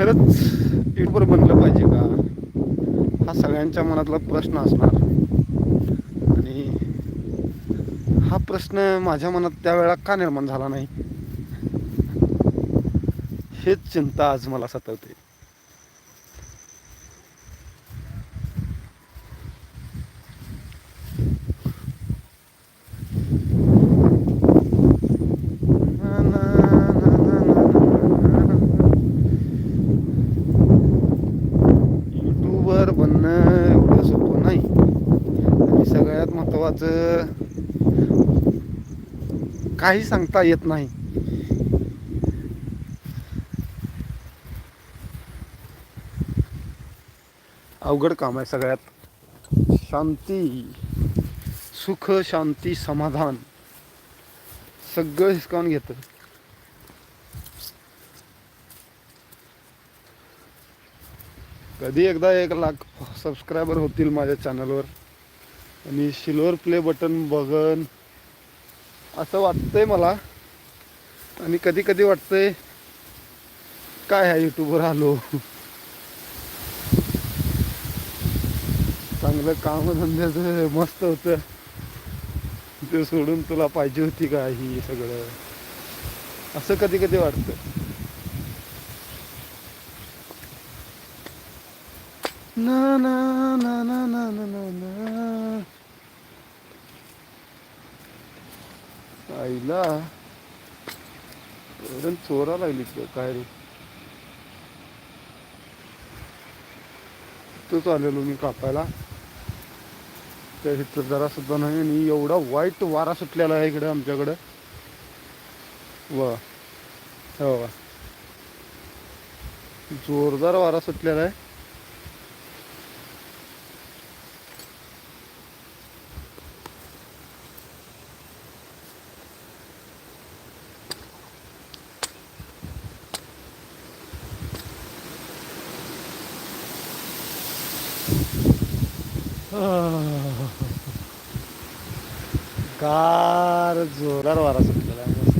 खरंच युट्यूबर बनलं पाहिजे का? हा सगळ्यांच्या मनातला प्रश्न असणार. आणि हा प्रश्न माझ्या मनात त्यावेळेला का निर्माण झाला नाही? हेच चिंता आज मला सतवते ना, ना, ना, ना, ना, ना. युट्यूबर बनणं एवढं सोपं नाही आणि सगळ्यात महत्त्वाचं काही सांगता येत नाही. अवघड काम आहे सगळ्यात. शांती सुख शांती समाधान. सगळं हिसकावून घेतं. कधी एकदा एक लाख सबस्क्रायबर होतील माझ्या चॅनलवर आणि सिल्वर प्ले बटन बघन. असं वाटतंय मला. आणि कधी कधी वाटतंय काय ह्या युट्यूबवर आलो. चांगलं कामधंद्याचं मस्त होतं. ते सोडून तुला पाहिजे होती का ही सगळं? असं कधी कधी वाटतं. ना ना ना ना ना ना ना ना आईला एकदम चोरा लागली काय रे? तोच आलेलो मी कापायला. त्या इथं जरा सुद्धा नाही आणि एवढा वाईट वारा सुटलेला आहे इकडे आमच्याकडं. वा हो. जोरदार वारा सुटलेला आहे. गार जोरदार वारा सुटलेला आहे. मस्त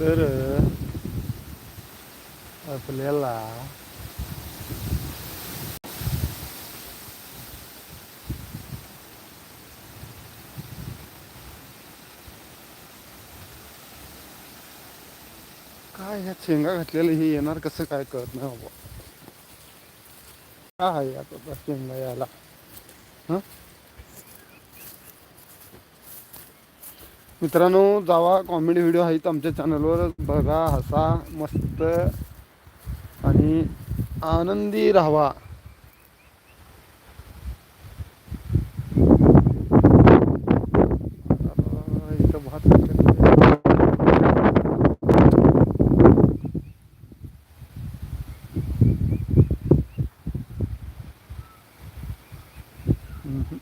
तर आपल्याला काय ह्या शेंगा घातलेलं हे येणार कसं काय कळत नाही बाबा. काय आहे आता शेंगा यायला? हां? मित्रांनो जावा कॉमेडी व्हिडिओ आहेत आमच्या चॅनलवर बघा हसा मस्त आणि आनंदी राहावा आता इथं भात टाकलेलं आहे. Mhm.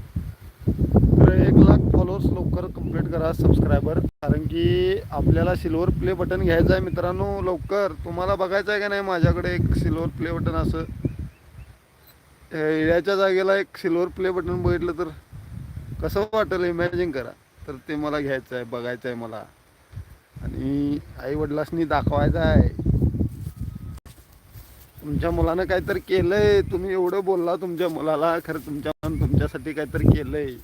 तर एक लाख फॉलोअर्स लवकर कंप्लीट करा सबस्क्रायबर कारण की आपल्याला सिल्वर प्ले बटन घ्यायचं आहे मित्रांनो लवकर. तुम्हाला बघायचं आहे का नाही माझ्याकडे एक सिल्वर प्ले बटन असं? येण्याच्या जागेला एक सिल्वर प्ले बटन बघितलं तर कसं वाटेल इमॅजिन करा. तर ते मला घ्यायचं आहे बघायचं आहे मला. आणि आई वडिलांनी दाखवायचं आहे. तुमच्या मुलानं काहीतरी केलंय तुम्ही एवढं बोलला तुमच्या मुलाला खरं तुमच्या तुमच्यासाठी काहीतरी केलंय.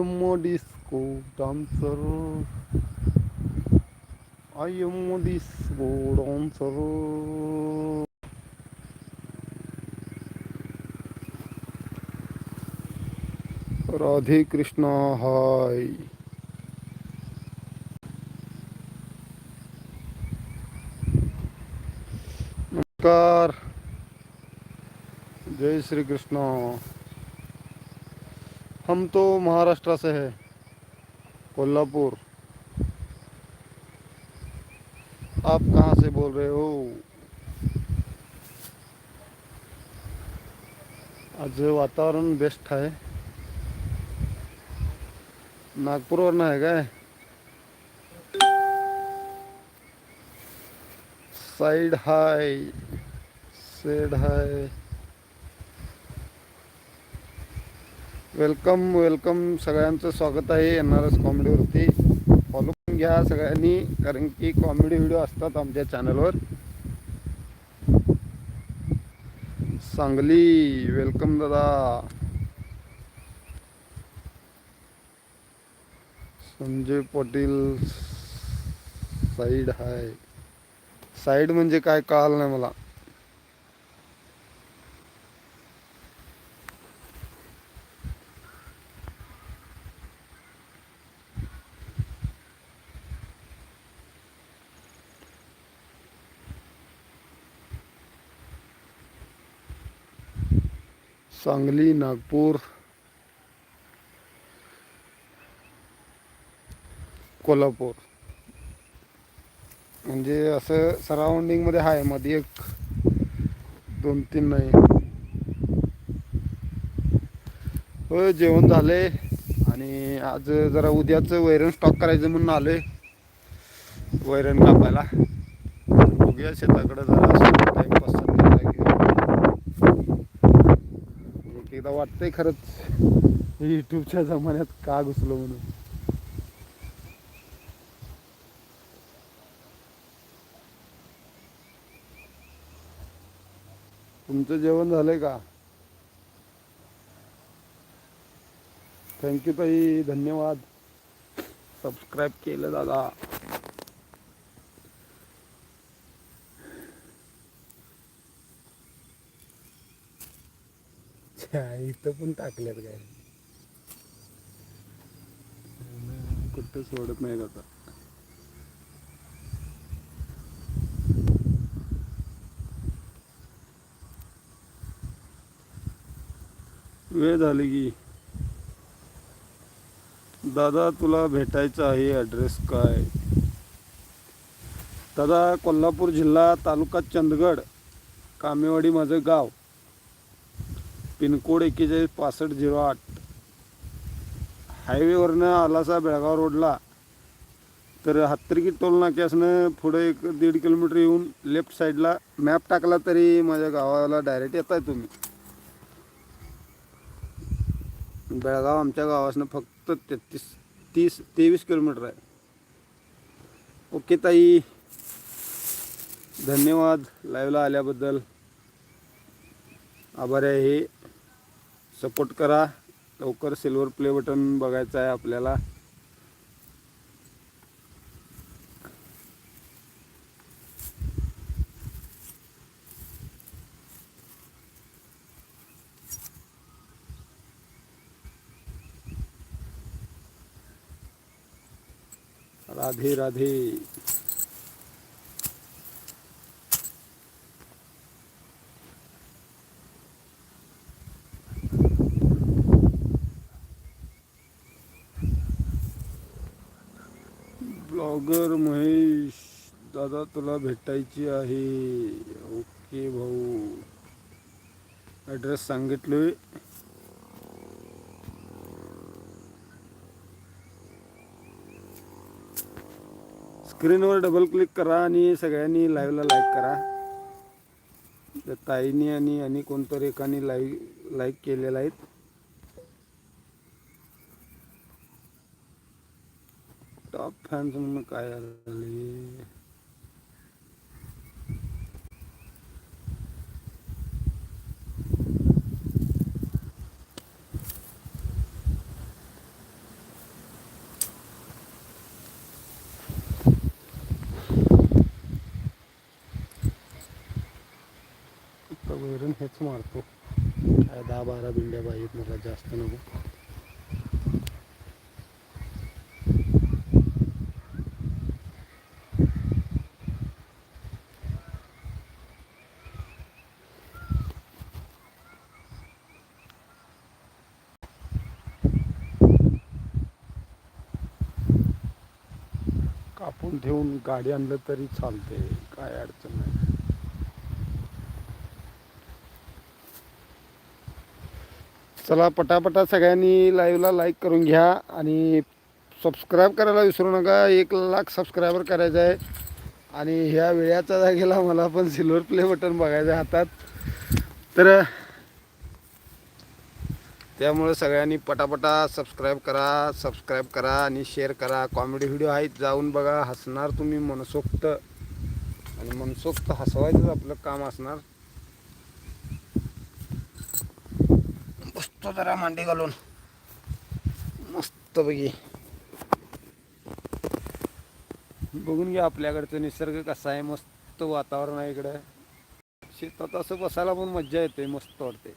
Am disco dancer. I am disco dancer. Radhe Krishna hi. नमस्कार। जय श्री कृष्णा। हम तो महाराष्ट्र से है, कोल्हापुर। आप कहाँ से बोल रहे हो? आज वातावरण बेस्ट आहे नागपूरवरनं आहे काय? Side hi said hi welcome welcome. सगळ्यांचं स्वागत आहे एन आर एस कॉमेडीवरती. फॉलो करून घ्या सगळ्यांनी कारण की कॉमेडी व्हिडिओ असतात आमच्या चॅनलवर सांगली वेलकम दादा. Sanjay Patil side hi side म्हणजे काय? कळालं नाही मला. सांगली नागपूर. कोल्हापूर. म्हणजे असं सराउंडिंगमध्ये आहे मध्ये एक दोन तीन नाही. हो जेवण झाले. आणि आज जरा उद्याचं वैरण स्टॉक करायचं म्हणून आलोय. वैरण कापायला. बघूया शेताकडे जरा टाइमपास एक एकदा वाटतंय खरंच युट्यूबच्या जमान्यात का घुसलो म्हणून. तुमचं जेवण झालंय का? थँक्यू ताई धन्यवाद. सबस्क्राईब केलं दादा. छ्या, इथं पण टाकल्यात काय? कुठं सोडत नाही आता? वेळ झाली की. दादा तुला भेटायचं आहे ॲड्रेस काय? दादा कोल्हापूर जिल्हा तालुका चंदगड कामेवाडी माझं गाव. पिनकोड एक्केचाळीस पासष्ट झिरो आठ. हायवेवरनं आलासा बेळगाव रोडला. तर हत्तरकी टोल नाक्यासनं पुढे एक दीड किलोमीटर येऊन लेफ्ट साईडला मॅप टाकला तरी माझ्या गावाला डायरेक्ट येत आहे तुम्ही. बेळगाव आमच्या गावासनं फक्त तेहतीस तीस तेवीस किलोमीटर आहे. ओके ताई. धन्यवाद लाईव्हला आल्याबद्दल. आभार आहे. सपोर्ट करा. लवकर सिल्वर प्ले बटन बघायचं आहे आपल्याला. राधे राधे. अगर महेश दादा तुला भेटायची आहे. ओके भाऊ. ॲड्रेस सांगितलोय. स्क्रीनवर डबल क्लिक करा आणि सगळ्यांनी लाईव्हला लाईक करा. त्या ताईनी आणि आणि कोणतरी एकाने लाईव्ह लाईक केलेला आहेत. टॉप फॅन्स म्हणून काय आले आता वैरण हेच मारतो काय दहा बारा बिंड्या पाहिजेत मला जास्त नको कापून ठेवून गाडी आणलं तरी चालते काय अडचण नाही. चला पटापटा सगळ्यांनी लाईव्हला लाईक करून घ्या आणि सबस्क्राईब करायला विसरू नका. एक लाख सबस्क्रायबर करायचं आहे. आणि ह्या वेळाच्या जागेला मला पण सिल्वर प्ले बटन बघायचं आहे हातात. तर त्यामुळे सगळ्यांनी पटापटा सबस्क्राईब करा सबस्क्राईब करा आणि शेअर करा. कॉमेडी व्हिडिओ आहेत जाऊन बघा. हसणार तुम्ही मनसोक्त. आणि मनसोक्त हसवायचंच आपलं काम असणार. बसतो जरा मांडी घालून. मस्त बघी बघून घ्या आपल्याकडचं निसर्ग कसा आहे. मस्त वातावरण आहे इकडं. शेतात असं बसायला पण मज्जा येते मस्त वाटते.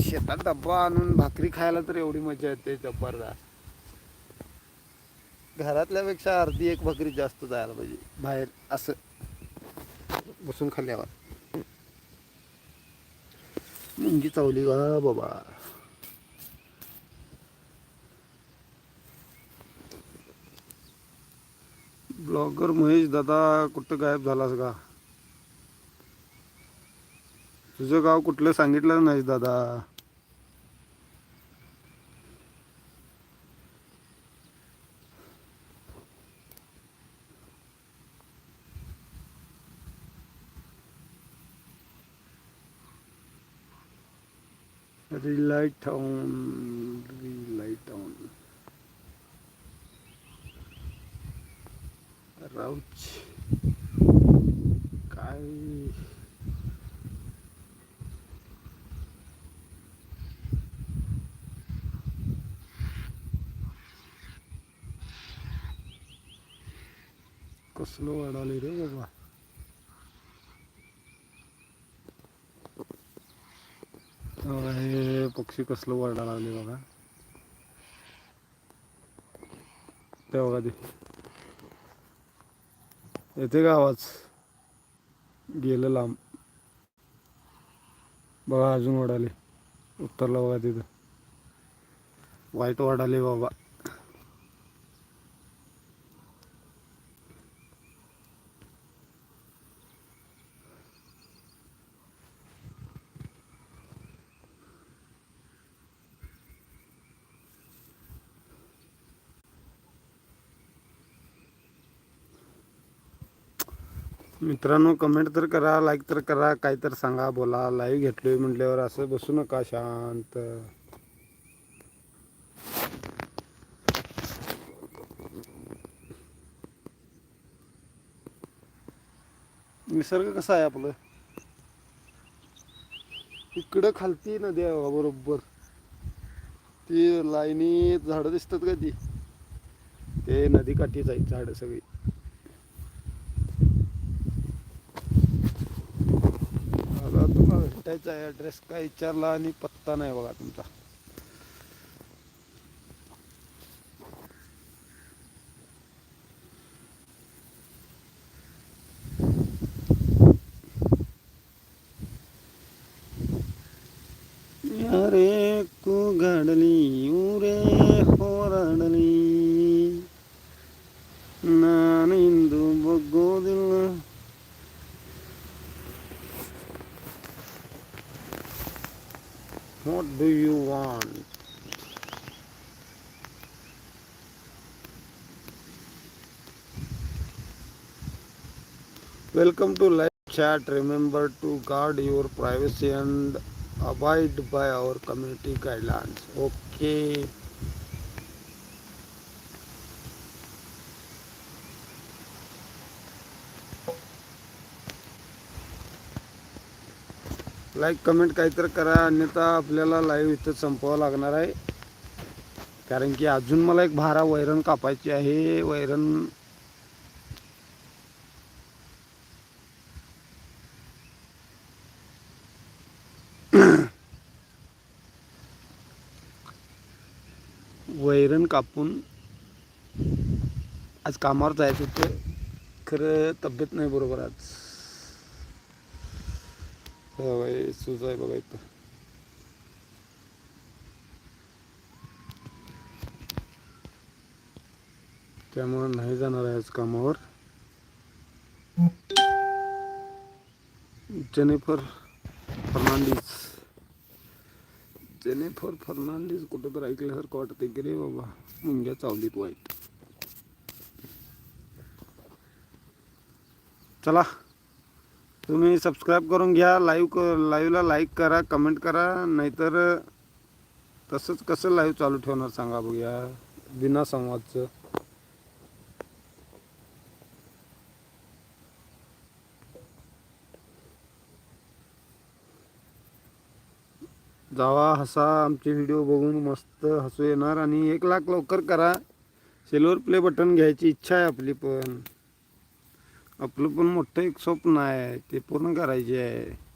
शेतात डब्बा आणून भाकरी खायला तर एवढी मजा येते जबरदस्त घरातल्यापेक्षा अर्धी एक भाकरी जास्त जायला पाहिजे बाहेर असं. बसून खाल्ल्यावर. मुंगी चावली गा बाबा? ब्लॉगर महेश दादा कुठं गायब झालास का तुझं गाव कुठलं सांगितलं नाही दादा. रिलाईट टाऊन रिलाईट टाऊन राऊच काय? कसलं वाढाले रे बाबा बघा, हे पक्षी कसलं वरडा लागले बघा ते बघा ते येते का आवाज। गेलं लांब बघा अजून वडाले उत्तरला बघा तिथं वाईट वाढाले बाबा मित्रांनो कमेंट तर करा लाईक तर करा काय तर सांगा बोला. लाईव्ह घेतलोय म्हटल्यावर असं बसू नका शांत. निसर्ग कसा आहे आपलं? इकडं खालती नदी आहे बघा बरोबर. ती लाईनी झाडं दिसतात का ती? ते नदीकाठी जाईल झाडं सगळी आता तुला त्याचा आहे ॲड्रेस काय विचारला आणि पत्ता नाही बघा तुमचा. Welcome to live chat remember to guard your privacy and abide by our community guidelines okay like comment काहीतरी करा. अन्यथा आपल्याला लाईव्ह इथं संपवावं लागणार आहे. कारण की अजून मला एक भारा वैरण कापायची आहे. वैरण कापून आज कामावर जायचं होतं. खरं तब्येत नाही बरोबर आज. हवाय सुज आहे बघा इथं. त्यामुळं नाही जाणार आहे आज कामावर. जेनिफर फर्नांडिस. जेनेफर फर्नांडिस कुठं तर ऐकल्यासारखं वाटते की रे बाबा मुंग्या चावलीत वाईट. चला तुम्ही सबस्क्राईब करून घ्या लाईव्ह क लाईव्हला लाईक करा कमेंट करा नाहीतर तसंच कसं लाईव्ह चालू ठेवणार सांगा बघूया बिना संवादचं. जावा हसा आमचे व्हिडिओ बघून मस्त हसू येणार आणि एक लाख लवकर करा. सिल्वर प्ले बटन घ्यायची इच्छा आहे आपली पण. आपलं पण मोठं एक स्वप्न आहे ते पूर्ण करायचे आहे.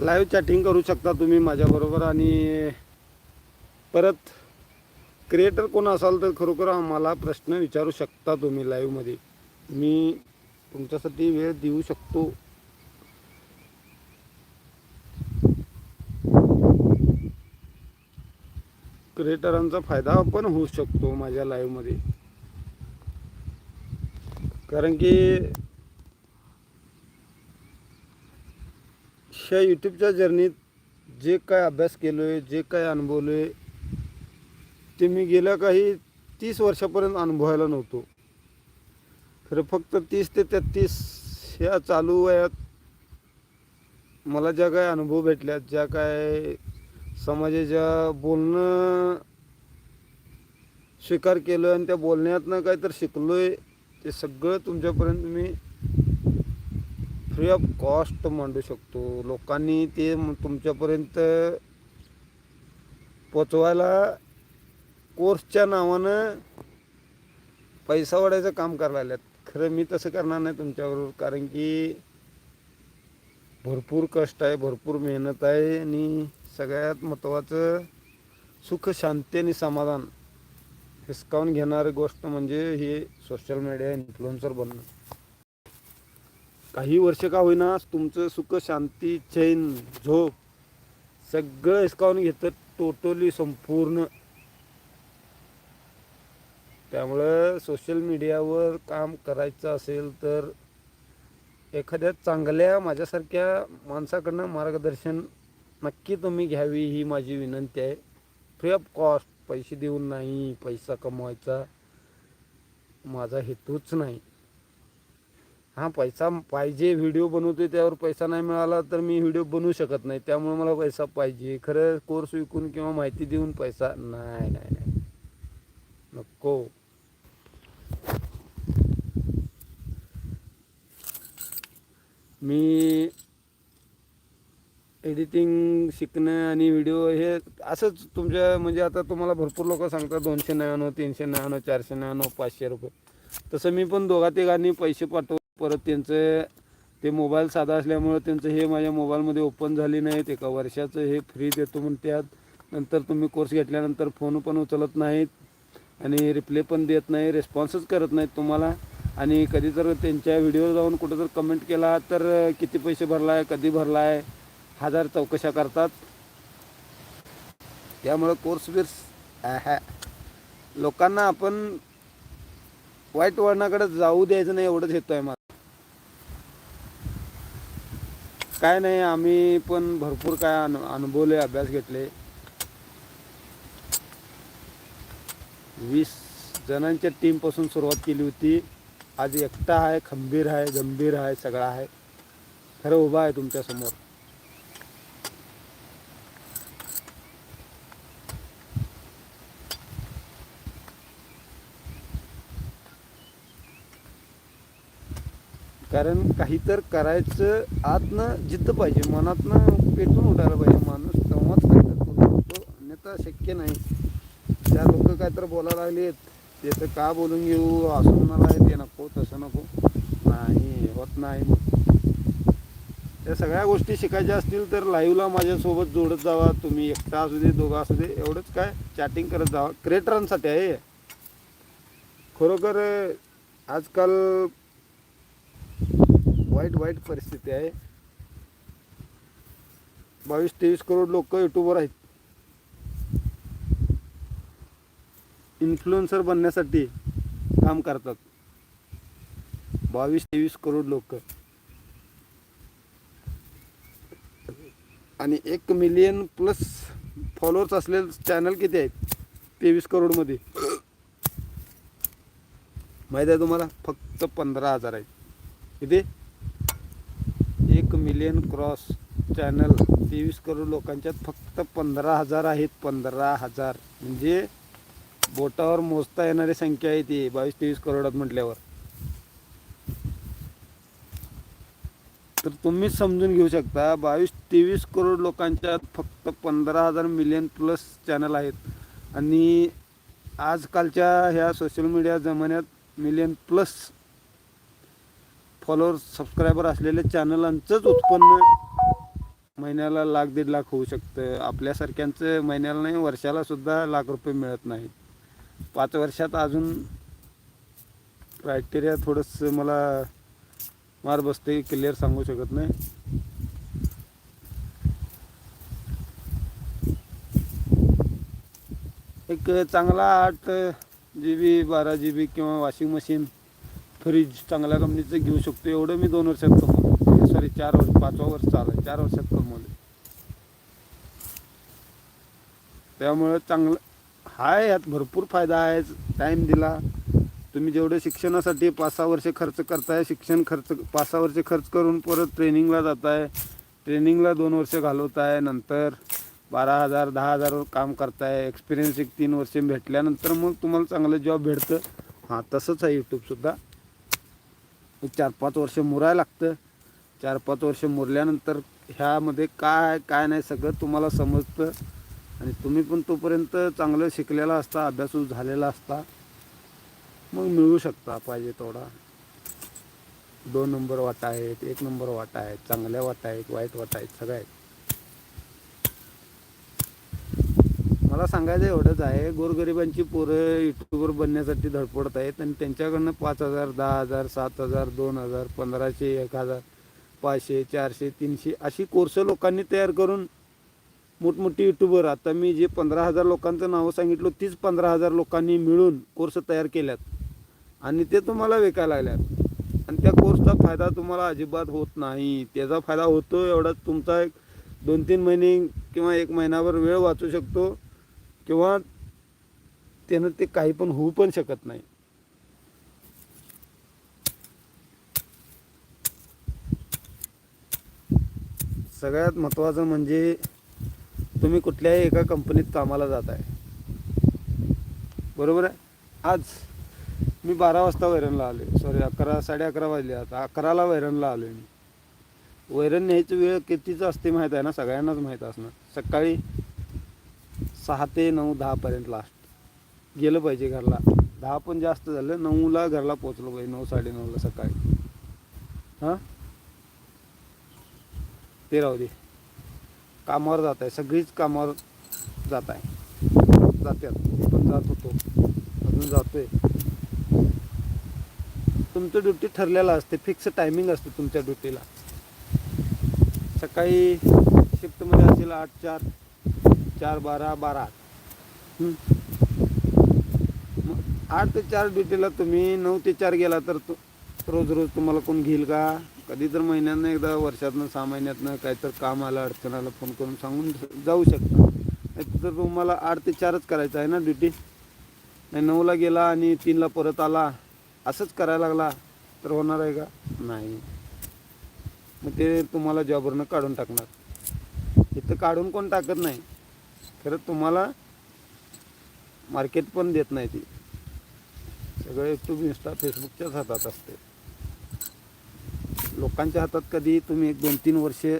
लाईव्ह चॅटिंग करू शकता तुम्ही माझ्याबरोबर आणि परत क्रिएटर कोण असाल तर खरोखर आम्हाला प्रश्न विचारू शकता तुम्ही लाईव्हमध्ये मी तुमच्यासाठी वेळ देऊ शकतो. क्रिएटरांचा फायदा पण होऊ शकतो माझ्या लाईव्हमध्ये कारण की ह्या यूट्यूबच्या जर्नीत जे काय अभ्यास केलो आहे जे काय अनुभवलो आहे ते मी गेल्या काही तीस वर्षापर्यंत अनुभवायला नव्हतो. खरं फक्त तीस ते तेहतीस ह्या चालू वयात मला ज्या काय अनुभव भेटल्यात ज्या काय समाजाच्या बोलणं स्वीकार केलं आणि त्या बोलण्यातनं काय तर शिकलो आहे ते सगळं तुमच्यापर्यंत मी फ्री ऑफ कॉस्ट मांडू शकतो. लोकांनी ते तुमच्यापर्यंत पोचवायला कोर्सच्या नावानं पैसा वाढायचं काम करायला लागल्यात. खरं मी तसं करणार नाही तुमच्याबरोबर कारण की भरपूर कष्ट आहे भरपूर मेहनत आहे आणि सगळ्यात महत्त्वाचं सुख शांती आणि समाधान. हिसकावून घेणारी गोष्ट म्हणजे हे सोशल मीडिया इन्फ्लुएन्सर बनणं. काही वर्ष का होईना तुमचं सुख शांती चैन झोप सगळं हिसकावून घेतं टोटली संपूर्ण. त्यामुळं सोशल मीडियावर काम करायचं असेल तर एखाद्या चांगल्या माझ्यासारख्या माणसाकडनं मार्गदर्शन नक्की तुम्ही घ्यावी ही माझी विनंती आहे. फ्री ऑफ कॉस्ट पैसे देऊन नाही पैसा कमवायचा माझा हेतूच नाही. हां पैसा पाहिजे व्हिडिओ बनवतो त्यावर पैसा नाही मिळाला तर मी व्हिडिओ बनवू शकत नाही. त्यामुळे मला पैसा पाहिजे. खरं कोर्स विकून किंवा माहिती देऊन पैसा नाही नाही नाही. नको. मी एडिटिंग शिकणं आणि व्हिडिओ हे असंच तुमच्या म्हणजे आता तुम्हाला भरपूर लोक सांगतात दोनशे नव्याण्णव तीनशे नव्याण्णव चारशे नव्याण्णव पाचशे रुपये. तसं मी पण दोघा तिघांनी पैसे पाठव परत त्यांचं ते मोबाईल साधा असल्यामुळं त्यांचं हे माझ्या मोबाईलमध्ये ओपन झाली नाहीत. एका वर्षाचं हे फ्री देतो म्हणतात नंतर तुम्ही कोर्स घेतल्यानंतर फोन पण उचलत नाहीत आणि रिप्ले पण देत नाही रिस्पॉन्सच करत नाहीत तुम्हाला. आणि कधी तर त्यांच्या व्हिडिओ जाऊन कुठं जर कमेंट केला तर किती पैसे भरला आहे कधी भरला आहे हजार चौकशा करतात. त्यामुळं कोर्स बिर्स ॲहॅ. लोकांना आपण वाईट वळणाकडे जाऊ द्यायचं नाही एवढंच येतो आहे मला. काय नाही आम्ही पण भरपूर काय अनु अनुभवले अभ्यास घेतले. वीस जणांच्या टीमपासून सुरुवात केली होती. आज एकटा आहे खंबीर आहे गंभीर आहे सगळा आहे. खरं उभा आहे तुमच्यासमोर. कारण काही तर करायचं आतनं जिद्द पाहिजे मनातनं पेटून उठायला पाहिजे. माणूस तेव्हाच काय करू शकतो अन्यथा शक्य नाही. त्या लोक काय तर बोलायला आहेत ते तर का बोलून घेऊ? असं म्हणाला ते नको तसं नको. नाही होत नाही मग. त्या सगळ्या गोष्टी शिकायच्या असतील तर लाईव्हला माझ्यासोबत जोडत जावा. तुम्ही एकटा असू दे दोघा असू दे एवढंच काय चॅटिंग करत जावा. क्रिएटरांसाठी आहे. खरोखर आजकाल वाईट वाईट परिस्थिती आहे. बावीस तेवीस करोड लोक युट्यूबवर आहेत. इन्फ्लुएन्सर बनण्यासाठी काम करतात. बावीस तेवीस करोड लोक. आणि एक मिलियन प्लस फॉलोअर्स असलेले चॅनल किती आहेत? तेवीस करोडमध्ये. माहीत आहे तुम्हाला? फक्त पंधरा हजार आहेत. किती? एक मिलियन क्रॉस चॅनल तेवीस करोड लोकांच्यात फक्त पंधरा हजार आहेत. पंधरा हजार. म्हणजे बोटावर मोजता येणारी संख्या आहे ती. बावीस तेवीस करोडात म्हटल्यावर. तर तुम्हीच समजून घेऊ शकता बावीस तेवीस करोड लोकांच्यात फक्त पंधरा हजार मिलियन प्लस चॅनल आहेत. आणि आजकालच्या ह्या सोशल मीडिया जमान्यात मिलियन प्लस फॉलोअर सबस्क्रायबर असलेल्या चॅनलांचंच उत्पन्न महिन्याला लाख दीड लाख होऊ शकतं. आपल्यासारख्यांचं महिन्याला नाही वर्षाला सुद्धा लाख रुपये मिळत नाही पाच वर्षात अजून क्रायटेरिया थोडंसं मला मार बसते क्लिअर सांगू शकत नाही. एक चांगला आठ जी बी बारा जी बी किंवा वॉशिंग मशीन फ्रीज चांगल्या कंपनीचं घेऊ शकतो. एवढं मी दोन वर्षात कमवलं. सॉरी चार वर्ष पाचवा वर्ष चालू आहे चार वर्षात कमवले. त्यामुळं चांगलं हाय यात भरपूर फायदा आहे. टाईम दिला. तुम्ही जेवढे शिक्षणासाठी पाच सहा वर्ष खर्च करताय शिक्षण खर्च पाच सहा वर्ष खर्च करून परत ट्रेनिंगला जाताय. ट्रेनिंगला दोन वर्ष घालवताय. नंतर बारा हजार दहा हजारवर काम करताय. एक्सपिरियन्स एक तीन वर्ष भेटल्यानंतर मग तुम्हाला चांगलं जॉब भेटतं. हां तसंच आहे यूट्यूबसुद्धा चार पाच वर्ष मुरायला लागतं. चार पाच वर्ष मुरल्यानंतर ह्यामध्ये काय काय नाही सगळं तुम्हाला समजतं. आणि तुम्ही पण तोपर्यंत चांगलं शिकलेला असता अभ्यासू झालेला असता. मग मिळू शकता पाहिजे तेवढा. दोन नंबर वाटा आहेत एक नंबर वाटा आहेत चांगल्या वाटा आहेत वाईट वाटा आहेत सगळ्या आहेत. मला सांगायचं एवढंच आहे गोरगरिबांची पोरं युट्यूबर बनण्यासाठी धडपडत आहेत आणि त्यांच्याकडनं पाच हजार दहा हजार सात हजार दोन हजार पंधराशे एक हजार पाचशे चारशे तीनशे अशी कोर्स लोकांनी तयार करून मोठमोठी युट्यूबर आता मी जे पंधरा हजार लोकांचं नावं सांगितलं तीच पंधरा हजार लोकांनी मिळून कोर्स तयार केल्यात. आणि ते तुम्हाला विकायला लागल्यात. आणि त्या कोर्सचा फायदा तुम्हाला अजिबात होत नाही. त्याचा फायदा होतो एवढाच तुमचा एक दोन तीन महिने किंवा एक महिनाभर वेळ वाचू शकतो. किंवा त्यानं ते काही पण होऊ पण शकत नाही. सगळ्यात महत्त्वाचं म्हणजे तुम्ही कुठल्याही एका कंपनीत कामाला जात आहे. बरोबर आहे? आज मी बारा वाजता वैरणला आलो सॉरी अकरा साडे अकरा वाजले आता. अकराला वैरणला आलो मी. वैरण न्यायची वेळ कितीचं असते माहीत आहे ना? सगळ्यांनाच माहीत असणार. सकाळी सहा ते नऊ दहापर्यंत लास्ट गेलं पाहिजे घरला. दहा पण जास्त झालं नऊला घरला पोचलो पाहिजे नऊ साडेनऊला सकाळी. हां? ते राहू दे. कामावर जात आहे सगळीच कामावर जात आहे जात्यात. मी पण जात होतो. अजून जातोय. तुमचं ड्युटी ठरलेलं असते फिक्स टायमिंग असते तुमच्या ड्युटीला. सकाळी शिफ्टमध्ये असेल आठ चार. चार बारा बारा. आठ मग आठ ते चार ड्युटीला तुम्ही नऊ ते चार गेला तर तो रोज रोज तुम्हाला कोण घेईल का? कधी तर महिन्यानं एकदा वर्षातनं सहा महिन्यातनं काहीतरी काम आलं अडचण आलं फोन करून सांगून जाऊ शकता. नाही तर तुम्हाला आठ ते चारच करायचं आहे ना ड्युटी नाही नऊला गेला आणि तीनला परत आला असंच करायला लागला तर होणार आहे का? नाही. मग ते तुम्हाला जॉबवरनं काढून टाकणार. इथं काढून कोण टाकत नाही? खरं तुम्हाला मार्केट पण देत नाही ती. सगळं यूट्यूब इंस्टा फेसबुकच्याच हातात असते. लोकांच्या हातात कधी तुम्ही एक दोन तीन वर्षे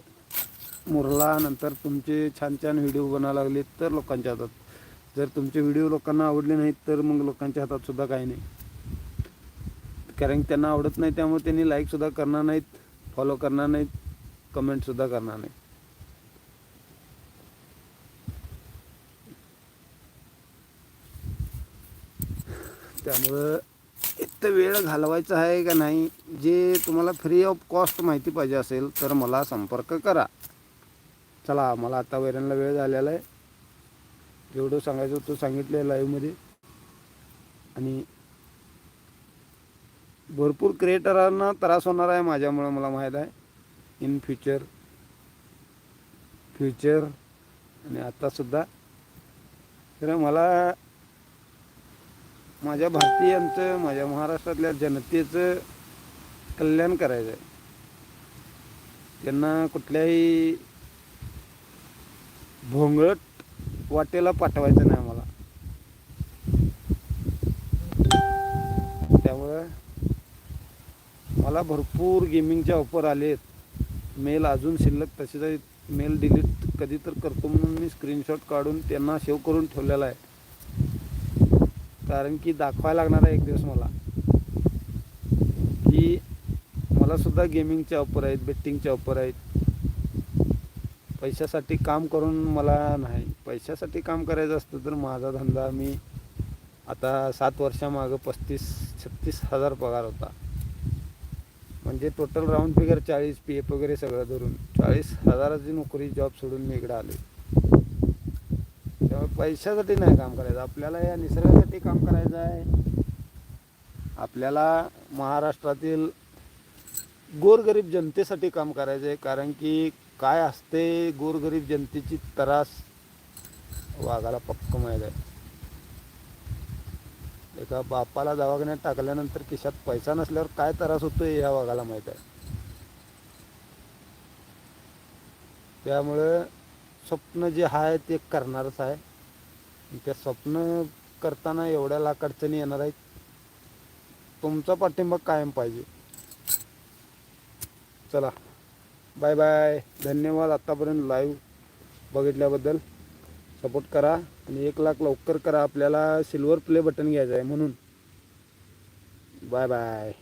मुरला नंतर तुमचे छान छान व्हिडिओ बनायला लागले तर लोकांच्या हातात. जर तुमचे व्हिडिओ लोकांना आवडले नाहीत तर मग लोकांच्या हातात सुद्धा काही नाही. कारण त्यांना आवडत नाही त्यामुळे त्यांनी लाईकसुद्धा करणार नाहीत फॉलो करणार नाहीत कमेंटसुद्धा करणार नाहीत. त्यामुळं इतकं वेळ घालवायचा आहे का नाही जे तुम्हाला फ्री ऑफ कॉस्ट माहिती पाहिजे असेल तर मला संपर्क करा. चला मला आता वैरणला वेळ झालेला आहे. जेवढं सांगायचं होतं सांगितलं आहे लाईव्हमध्ये आणि भरपूर क्रिएटरांना त्रास होणार आहे माझ्यामुळं मला माहीत आहे. इन फ्युचर फ्युचर आणि आत्तासुद्धा तर मला माझ्या भारतीयांचं माझ्या महाराष्ट्रातल्या जनतेचं कल्याण करायचं आहे त्यांना कुठल्याही भोंगळट वाटेला पाठवायचं नाही मला त्यामुळं मला भरपूर गेमिंगचे ऑफर आलेत. मेल अजून शिल्लक तसेच आहेत. मेल डिलीट कधी तर करतो म्हणून मी स्क्रीनशॉट काढून त्यांना सेव्ह करून ठेवलेला आहे. कारण की दाखवायला लागणार आहे एक दिवस मला. की मला सुद्धा गेमिंगचे ऑफर आहेत बेट्टिंगचे ऑफर आहेत. पैशासाठी काम करून मला नाही. पैशासाठी काम करायचं असतं तर माझा धंदा मी आता सात वर्षामागं पस्तीस छत्तीस हजार पगार होता. म्हणजे टोटल राऊंड फिगर चाळीस पी एफ वगैरे सगळं धरून चाळीस हजाराची नोकरी जॉब सोडून मी इकडे आले त्यामुळे पैशासाठी नाही काम करायचं. आपल्याला या निसर्गासाठी काम करायचं आहे. आपल्याला महाराष्ट्रातील गोरगरीब जनतेसाठी काम करायचं आहे कारण की काय असते गोरगरीब जनतेची त्रास वाघाला पक्क माहीत आहे. एका बापाला दवाखान्यात टाकल्यानंतर खिशात पैसा नसल्यावर काय त्रास होतोय ह्या वाघाला माहीत आहे. त्यामुळं स्वप्न जे आहे ते करणारच आहे. त्या स्वप्न करताना एवढ्या लाख अडचणी येणार आहेत. तुमचा पाठिंबा कायम पाहिजे. चला. बाय बाय धन्यवाद आत्तापर्यंत लाईव्ह बघितल्याबद्दल. सपोर्ट करा आणि एक लाख लवकर करा. आपल्याला सिल्वर प्ले बटन घ्यायचं आहे म्हणून. Bye bye